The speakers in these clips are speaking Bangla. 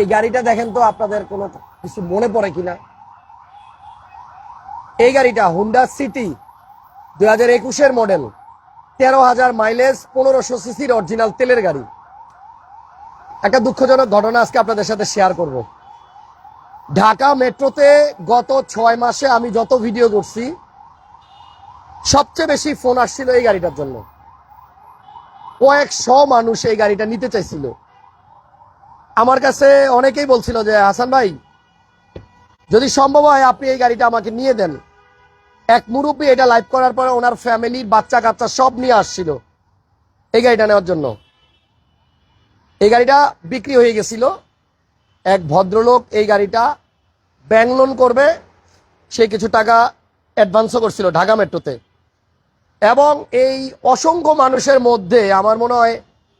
এই গাড়িটা দেখেন তো আপনাদের কোনো কিছু মনে পড়ে কিনা? এই গাড়িটা হুন্ডা সিটি দুই হাজার একুশের মডেল তেরো হাজার মাইলেজ পনেরোশো সিসির অরিজিনাল তেলের গাড়ি। একটা দুঃখজনক ঘটনা আজকে আপনাদের সাথে শেয়ার করব। ঢাকা মেট্রোতে গত ছয় মাসে আমি যত ভিডিও করছি, সবচেয়ে বেশি ফোন আসছিল এই গাড়িটার জন্য। কয়েকশো মানুষ এই গাড়িটা নিতে চাইছিল। আমার কাছে অনেকেই বলছিল যে, হাসান ভাই, যদি সম্ভব হয় আপনি এই গাড়িটা আমাকে নিয়ে দেন। এক মুরব্বী এটা লাইভ করার পরে ওনার ফ্যামিলি বাচ্চা কাচ্চা সব নিয়ে আসছিল এই গাড়িটা নেওয়ার জন্য। এই গাড়িটা বিক্রি হয়ে গেছিল। এক ভদ্রলোক এই গাড়িটা ব্যাংক লোন করবে, সে কিছু টাকা অ্যাডভান্সও করছিল ঢাকা মেট্রোতে। এবং এই অসংখ্য মানুষের মধ্যে আমার মনে হয়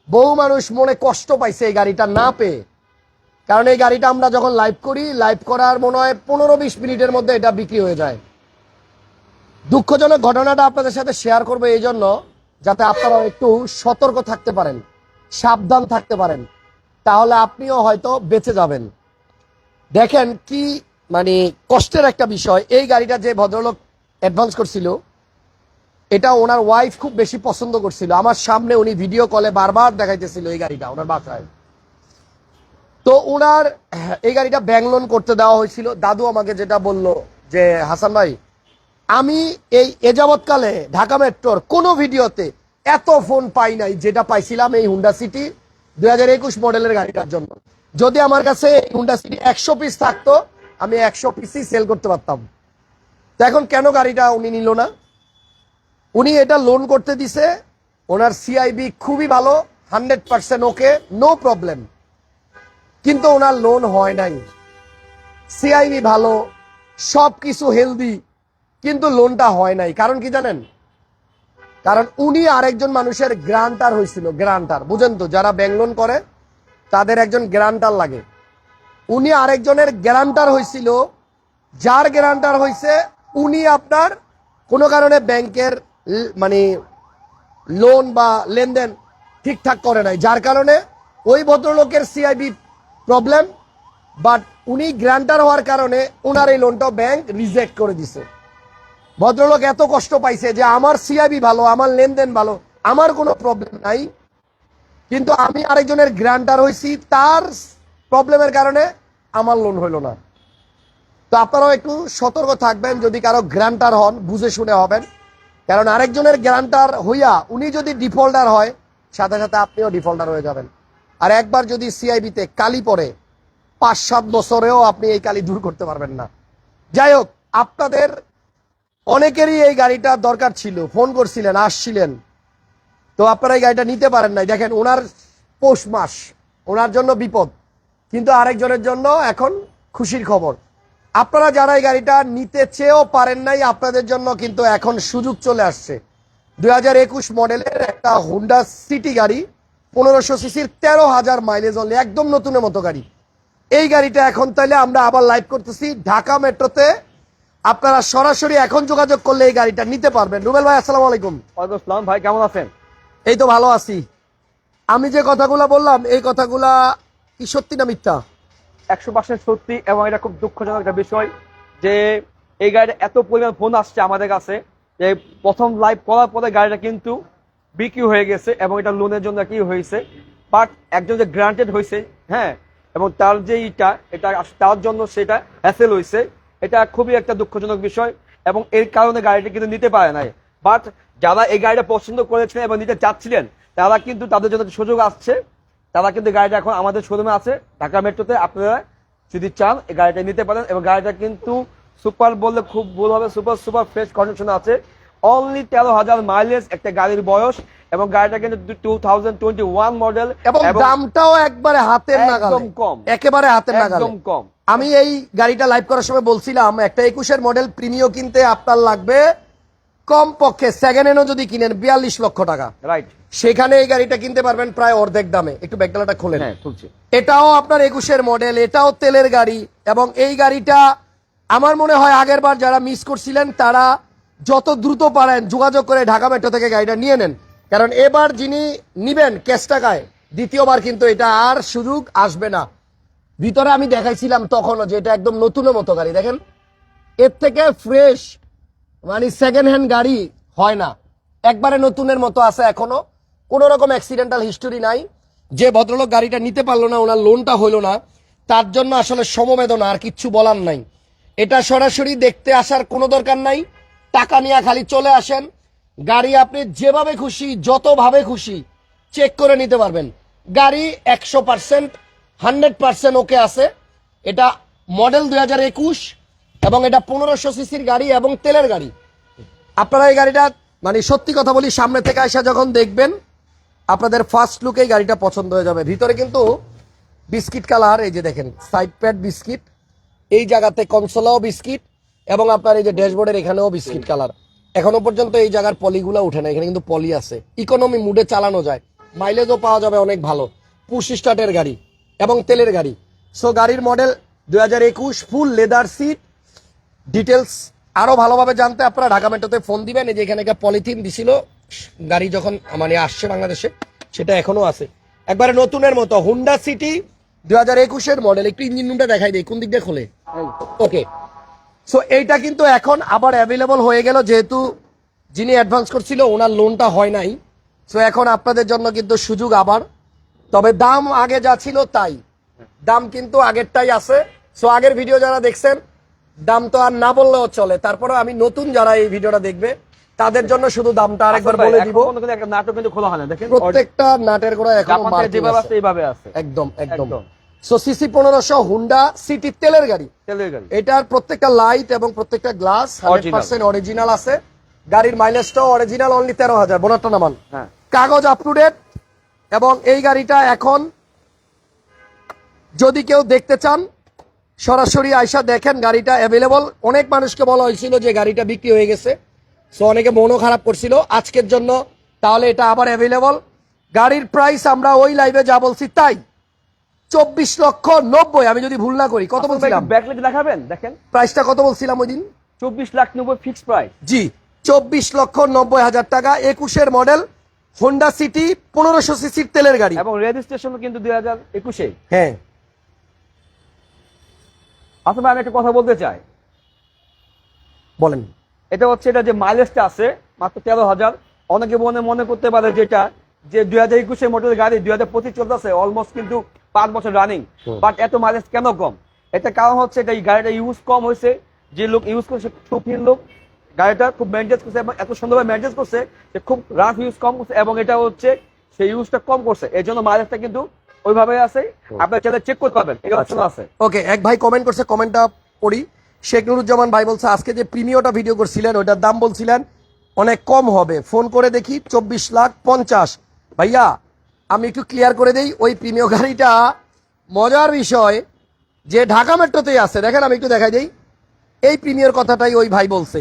বহু মানুষ মনে কষ্ট পাইছে এই গাড়িটা না পেয়ে। কারণ এই গাড়িটা আমরা যখন লাইভ করি লাইভ করার মনে হয় পনেরো বিশ মিনিটের মধ্যে এটা বিক্রি হয়ে যায়। দুঃখজনক ঘটনাটা আপনাদের সাথে শেয়ার করব এই জন্য, যাতে আপনারা একটু সতর্ক থাকতে পারেন, সাবধান থাকতে পারেন, তাহলে আপনিও হয়তো বেঁচে যাবেন। দেখেন কি মানে কষ্টের একটা বিষয়, এই গাড়িটা যে ভদ্রলোক অ্যাডভান্স করছিল এটা ওনার ওয়াইফ খুব বেশি পছন্দ করছিল। আমার সামনে উনি ভিডিও কলে বারবার দেখাইতেছিল এই গাড়িটা, ওনার বাসায়। তো ওনার, এই গাড়িটা ব্যাংক লোন করতে দেওয়া হয়েছিল। দাদু আমাকে যেটা বলল যে, হাসান ভাই, আমি এই এযাবৎকালে ঢাকা মেট্রোর কোনো ভিডিওতে এত ফোন পাই নাই যেটা পাইছিলাম এই হুন্ডা সিটি দুই হাজার একুশ মডেলের গাড়িটার জন্য। যদি আমার কাছে হুন্ডা সিটি একশো পিস থাকতো, আমি একশো পিসই সেল করতে পারতাম। তো এখন কেন গাড়িটা উনি নিল না? উনি এটা লোন করতে দিছে, ওনার সিআইবি খুবই ভালো hundred percent okay no problem কিন্তু ওনার লোন হয় নাই। সিআইবি ভালো সব কিছু হেলদি কিন্তু লোনটা হয় নাই। কারণ কি জানেন? কারণ উনি আরেকজন মানুষের গ্রান্টার হয়েছিল গ্রান্টার বুঝেন তো, যারা ব্যাংক লোন করে, তাদের একজন গ্রান্টার লাগে। উনি আরেকজনের গ্যারান্টার হয়েছিল, যার গ্যারান্টার হয়েছে, উনি আপনার কোনো কারণে ব্যাংকের মানে লোন বা লেনদেন ঠিকঠাক করে নাই। যার কারণে ওই ভদ্রলোকের সিআইবি প্রবলেম বাট উনি গ্রান্টার হওয়ার কারণে ওনার এই লোনটা ব্যাংক রিজেক্ট করে দিছে। ভদ্রলোক এত কষ্ট পাইছে যে আমার সিআইবি ভালো, আমার লেনদেন ভালো, আমার কোনো প্রবলেম নাই। কিন্তু আমি আরেকজনের গ্রান্টার হয়েছি তার প্রবলেমের কারণে আমার লোন হইল না। তো আপনারাও একটু সতর্ক থাকবেন, যদি কারও গ্রান্টার হন, বুঝে শুনে হবেন। কারণ আরেকজনের গ্যারান্টার হইয়া উনি যদি ডিফল্টার হয়, সাথে সাথে আপনিও ডিফল্টার হয়ে যাবেন। আর একবার যদি সিআইবিতে কালি পড়ে পাঁচ সাত বছরেও আপনি এই কালি দূর করতে পারবেন না। যাই হোক, আপনাদের অনেকেরই এই গাড়িটা দরকার ছিল। ফোন করছিলেন, আসছিলেন। তো আপনারা এই গাড়িটা নিতে পারেন নাই। দেখেন, ওনার পৌষ মাস, ওনার জন্য বিপদ। কিন্তু আরেকজনের জন্য এখন খুশির খবর। আপনারা যারা এই গাড়িটা নিতে চেয়েও পারেন নাই আপনাদের জন্য কিন্তু এখন সুযোগ চলে আসছে। দুই হাজার একুশ মডেলের একটা হুন্ডা সিটি গাড়ি পনেরোশো সিসির তেরো হাজার মাইলেজ অনলি একদম নতুনের মতো গাড়ি। এই গাড়িটা এখন তাইলে আমরা আবার লাইভ করতেছি ঢাকা মেট্রোতে। আপনারা সরাসরি এখন যোগাযোগ করলে এই গাড়িটা নিতে পারবেন। রুবেল ভাই আসসালামু আলাইকুম। আসসালাম ভাই কেমন আছেন? এই তো ভালো আছি। আমি যে কথাগুলা বললাম এই কথাগুলা কি সত্যি না মিথ্যা? একশো পার্সেন্ট সত্যি এবং এটা খুব দুঃখজনক একটা বিষয় যে এই গাড়িটা এত পরিমাণ ফোন আসছে আমাদের কাছে যে প্রথম লাইভ করার পরে গাড়িটা কিন্তু বিক্রি হয়ে গেছে এবং এটা লোনের জন্য কি হয়েছে। বাট একজন যে গ্রান্টেড হয়েছে হ্যাঁ এবং তার যে ইটা, এটা তার জন্য সেটা হ্যাসেল হয়েছে, এটা খুবই একটা দুঃখজনক বিষয় এবং এর কারণে গাড়িটা কিন্তু নিতে পারে নাই। বাট যারা এই গাড়িটা পছন্দ করেছিলেন এবং নিতে চাচ্ছিলেন, তারা কিন্তু তাদের জন্য সুযোগ আসছে। তারা কিন্তু গাড়িটা এখন আমাদের শোরুমে আছে ঢাকা মেট্রোতে। আপনারা যদি চান এই গাড়িটা নিতে পারেন এবং গাড়িটা কিন্তু সুপার বললে খুব ভুল হবে সুপার সুপার ফ্রেশ কন্ডিশনে আছে। অনলি তেরো হাজার মাইলেজ একটা গাড়ির বয়স এবং গাড়িটা কিন্তু two thousand twenty one model এবং দামটাও একবারে হাতের নাগালে। একদম কম। একেবারে হাতের নাগালে। একদম কম। আমি এই গাড়িটা লাইভ করার সময় বলছিলাম একটা একুশের মডেল প্রিমিও কিনতে আপনার লাগবে। কম পক্ষে সেকেন্ড হ্যান্ডও যদি কিনেন বিয়াল্লিশ লক্ষ টাকা। রাইট সেখানে এই গাড়িটা কিনতে পারবেন প্রায় অর্ধেক দামে। একটু ব্যাগডালাটা খোলেন। হ্যাঁ এটাও আপনার একুশের মডেল এটাও তেলের গাড়ি এবং এই গাড়িটা আমার মনে হয় আগের বার যারা মিস করছিলেন তারা যত দ্রুত পারেন যোগাযোগ করে ঢাকা মেট্রো থেকে গাড়িটা নিয়ে নেন। কারণ এবার যিনি নিবেন ক্যাশ টাকায় দ্বিতীয়বার কিন্তু এটা আর সুযোগ আসবে না। ভিতরে আমি দেখাইছিলাম তখনও যে এটা একদম নতুনের মতো গাড়ি দেখেন? এর থেকে ফ্রেশ মানে সেকেন্ড হ্যান্ড গাড়ি হয় না। একবারে নতুনের মতো আছে এখনও। কোনো রকম অ্যাক্সিডেন্টাল হিস্টোরি নাই। যে ভদ্রলোক গাড়িটা নিতে পারল না, ওনার লোনটা হইল না, তার জন্য আসলে সমবেদনা, আর কিচ্ছু বলার নাই। এটা সরাসরি দেখতে আসার কোনো দরকার নাই। টাকা নিয়ে খালি চলে আসেন। গাড়ি আপনি যেভাবে খুশি, যতভাবে খুশি চেক করে নিতে পারবেন। গাড়ি একশো পার্সেন্ট হান্ড্রেড পার্সেন্ট ওকে আছে। এটা মডেল দুই হাজার একুশ এবং এটা পনেরোশো সিসির গাড়ি এবং তেলের গাড়ি। আপনারা এই গাড়িটা মানে সত্যি কথা বলি, সামনে থেকে আসা যখন দেখবেন, আপনাদের ফার্স্ট লুকেই গাড়িটা পছন্দ হয়ে যাবে। ভিতরে কিন্তু বিস্কিট কালার, এই যে দেখেন সাইড প্যাড বিস্কিট, এই জায়গাতে কনসোলাও বিস্কিট, এবং আপনার এই যে ড্যাশবোর্ডের এখানেও বিস্কিট কালার। এখনও পর্যন্ত এই জায়গার পলিগুলো উঠে না, এখানে কিন্তু পলি আছে। ইকোনমি মুডে চালানো যায়। মাইলেজও পাওয়া যাবে অনেক ভালো। পুশ স্টার্টের গাড়ি এবং তেলের গাড়ি। সো গাড়ির মডেল দু হাজার একুশ ফুল লেদার সিট ডিটেলস আরও ভালোভাবে জানতে আপনারা ঢাকা মেট্রোতে ফোন দিবেন। এই যে এখানে একটা পলিথিন দিছিল। গাড়ি যখন মানে আসছে বাংলাদেশে সেটা এখনও আছে। একবারে নতুনের মতো হুন্ডা সিটি দুই হাজার একুশের মডেল একটু ইঞ্জিন রুমটা দেখাই দিই কোন দিক দিয়ে খোলে ওকে সো এইটা কিন্তু এখন আবার অ্যাভেলেবল হয়ে গেল যেহেতু যিনি অ্যাডভান্স করছিল ওনার লোনটা হয় নাই। সো এখন আপনাদের জন্য কিন্তু সুযোগ আবার। তবে দাম আগে যা ছিল তাই। দাম কিন্তু আগেরটাই আছে। সো আগের ভিডিও যারা দেখছেন দাম তো আর না বললেও চলে। তারপরে আমি নতুন যারা এই ভিডিওটা দেখবে তাদের জন্য শুধু দামটা আরেকবার বলে দিব। একটা নাটক কিন্তু খোলা হয় না। দেখেন প্রত্যেকটা নাটের গোড়া এখন যেভাবে আছে। এইভাবে আছে। একদম একদম। একদম। সো সিসি পনেরোশো হুন্ডা সিটি তেলের গাড়ি। তেলের গাড়ি। এটার প্রত্যেকটা লাইট এবং প্রত্যেকটা গ্লাস হান্ড্রেড পার্সেন্ট অরিজিনাল আছে। গাড়ির মাইলেজটাও অরিজিনাল অনলি তেরো হাজার বোনারটা নামান। হ্যাঁ। কাগজ আপ টু ডেট এবং এই গাড়িটা এখন যদি কেউ দেখতে চান সরাসরি আয়সা দেখেন গাড়িটা অ্যাভেলেবল অনেক মানুষকে বলা হয়েছিল যে গাড়িটা বিক্রি হয়ে গেছে। সো অনেকে মনও খারাপ করছিল। আজকের জন্য তাহলে এটা আবার অ্যাভেলেবল গাড়ির প্রাইস আমরা ওই লাইভে যা বলছি তাই। চব্বিশ লক্ষ নব্বই আমি যদি ভুল না করি কত বলছিলাম? দেখাবেন? দেখেন। প্রাইসটা কত বলছিলাম ওই দিন? চব্বিশ লাখ নব্বই ফিক্স প্রাইস জি চব্বিশ লক্ষ নব্বই হাজার টাকা একুশের মডেল হোন্ডা সিটি পনেরোশো সিসির তেলের গাড়ি। এবং রেজিস্ট্রেশন কিন্তু দুই হাজার একুশে। হ্যাঁ। আসলে আমি একটা কথা বলতে চাই। বলেন। এটা হচ্ছে এটা যে মাইলেজটা আছে মাত্র তেরো হাজার। অনেকে মনে মনে করতে পারে যেটা যে দুই হাজার একুশের মডেলের গাড়ি দুই হাজার পঁচিশ চলতেছে অলমোস্ট কিন্তু পাঁচ বছর রানিং বাট এত মাইলেজ কেন কম? এটা কারণ হচ্ছে এটা এই গাড়িটা ইউজ কম হয়েছে যে লোক ইউজ করছে সুফির লোক। গাড়িটা খুব মেনটেন করছে এবং এত সুন্দরভাবে মেনটেন করছে যে খুব রাফ ইউজ কম করছে এবং এটা হচ্ছে সেই ইউজটা কম করছে। এই জন্য মাইলেজটা কিন্তু ওইভাবে আছে। আপনার চাইলে চেক করতে পারবেন এই অপশন আছে। ওকে এক ভাই কমেন্ট করছে কমেন্টটা পড়ি। শেখ নুরুজ্জামান ভাই বলছে আজকে যে প্রিমিয়টা ভিডিও করছিলেন ওইটার দাম বলছিলেন অনেক কম হবে। ফোন করে দেখি চব্বিশ লাখ পঞ্চাশ। ভাইয়া আমি একটু ক্লিয়ার করে দেই ওই প্রিমিয় গাড়িটা মজার বিষয় যে ঢাকা মেট্রোতেই আছে। দেখেন আমি একটু দেখাই দেই। এই প্রিমিয়র কথাটাই ওই ভাই বলছে।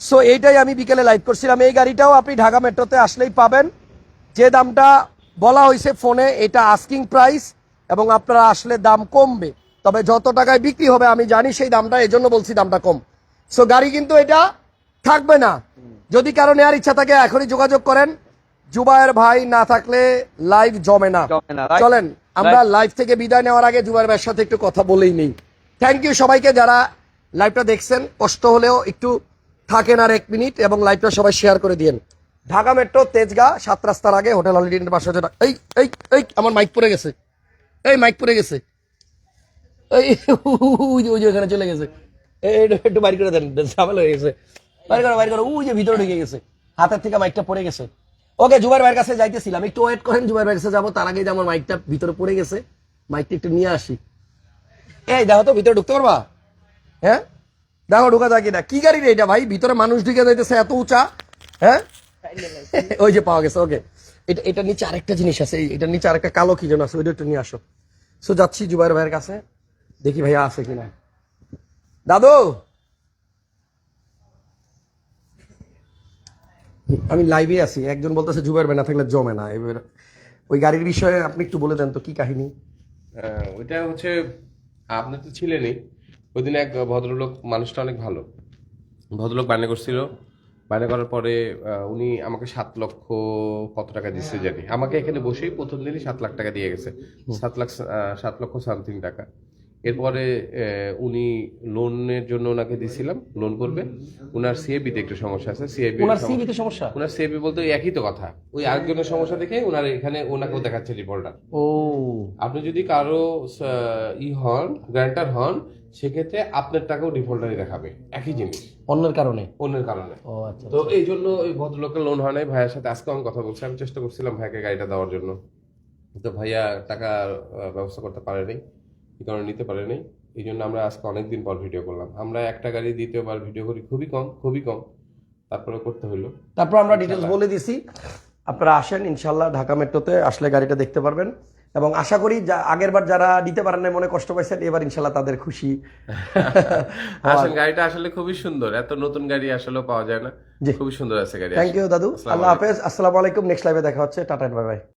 সো এইটাই আমি বিকেলে লাইভ করছিলাম। এই গাড়িটাও আপনি ঢাকা মেট্রোতে আসলেই পাবেন। যে দামটা বলা হয়েছে ফোনে এটা আস্কিং প্রাইস এবং আপনারা আসলে দাম কমবে। তবে যত টাকায় বিক্রি হবে আমি জানি সেই দামটা এই জন্য বলছি দামটা কম। সো গাড়ি কিন্তু এটা থাকবে না। যদি কারও নেওয়ার ইচ্ছা থাকে এখনই যোগাযোগ করেন। জুবায়ের ভাই না থাকলে লাইভ জমে না? চলেন আমরা লাইভ থেকে বিদায় নেওয়ার আগে জুবায়ের ভাইয়ের সাথে একটু কথা বলেই নেই। থ্যাংক ইউ সবাইকে যারা লাইভটা দেখছেন। কষ্ট হলেও একটু থাকেন আর এক মিনিট এবং লাইভটা সবাই শেয়ার করে দিয়েন। ঢাকা মেট্রো, তেজগা, সাত রাস্তার আগে, হোটেল হলিডে পাশে হচ্ছে এই এই এই, আমার মাইক পড়ে গেছে। এই মাইক পড়ে গেছে। এই, ওই যে ওখানে চলে গেছে। একটু- বাইর করে দেন ঝামেলা হয়ে গেছে। বাইর করো বাইর করো। ওই যে ভিতরে ঢুকে গেছে। হাতের থেকে মাইকটা পড়ে গেছে। ওকে, জুবাইর ভাইয়ের কাছে যাইতেছিলাম। একটু ওয়েট করেন, জুবাইর ভাইয়ের কাছে যাব। তার আগে যে আমার মাইকটা ভিতরে পড়ে গেছে। মাইকটা একটু নিয়ে আসি। এই, দেখো তো, ভিতরে ঢুকতে পারবা? হ্যাঁ? দেখো, ঢুকা যায় কিনা। কি গাড়ি রে এটা ভাই? ভিতরে মানুষ ঢুকে যাইতেছে এত উঁচা। হ্যাঁ? ওই যে পাওয়া গেছে ওকে এটা এটা নিচে আরেকটা জিনিস আছে এটার নিচে আরেকটা কালো কি যেন আছে, ওইটা একটু নিয়ে আসো। সো যাচ্ছি জুবাইর ভাইয়ের কাছে, দেখি ভাইয়া আছে কিনা। দাদু! আমি লাইভে আছি, একজন বলতেছে জুবাইর ভাই না থাকলে জমে না, এবার ওই গাড়ির বিষয়ে আপনি একটু বলে দেন তো, কি কাহিনী? ওইটা হচ্ছে, আপনি তো ছিলেনই, ওই দিন এক ভদ্রলোক, মানুষটা অনেক ভালো, ভদ্রলোক বায়না করছিল বায়না করার পরে উনি আমাকে সাত লক্ষ কত টাকা দিচ্ছে জানি। আমাকে এখানে বসেই প্রথম দিনই সাত লাখ টাকা দিয়ে গেছে। সাত লাখ সাত লক্ষ সামথিং টাকা। এরপরে আহ, উনি লোনের জন্য ওনাকে দিছিলাম লোন করবে। ওনার সিএবিতে একটু সমস্যা আছে সিএবি ওনার সিভিতে সমস্যা। ওনার সিএবি বলতে ওই একই তো কথা। ওই আরেকজনের সমস্যা দেখে ওনার এখানে ওনাকেও দেখাচ্ছে রিপোর্টার ও। আপনি যদি কারও ই হন গ্রান্টার হন সেক্ষেত্রে আপনার টাকাও ডিফল্টারই দেখাবে। একই জিনিস। অন্যের কারণে? অন্যের কারণে। ও আচ্ছা তো এই জন্য ওই ভদ্রলোকের লোন হয় নাই। ভাইয়ের সাথে আজকে আমি কথা বলছি। আমি চেষ্টা করছিলাম ভাইকে গাড়িটা দেওয়ার জন্য। তো ভাইয়া টাকা ব্যবস্থা করতে পারেনি। এই কারণে নিতে পারেনি এই জন্য আমরা আজকে অনেকদিন পর ভিডিও করলাম। আমরা একটা গাড়ি দ্বিতীয়বার ভিডিও করি খুবই কম খুবই কম। তারপরে করতে হলো তারপর আমরা ডিটেলস বলে দিছি। আপনারা আসেন ইনশাল্লাহ ঢাকা মেট্রোতে আসলে গাড়িটা দেখতে পারবেন। এবং আশা করি যা আগের বার যারা নিতে পারেন নাই মনে কষ্ট পাইছেন এবার ইনশাল্লাহ তাদের খুশি। আসলে গাড়িটা আসলে খুবই সুন্দর। এত নতুন গাড়ি আসলে পাওয়া যায় না। খুবই সুন্দর আছে গাড়ি থ্যাংক ইউ দাদু। আল্লাহ হাফেজ। আসসালামু আলাইকুম। নেক্সট লাইভে দেখা হচ্ছে। Tata bye bye.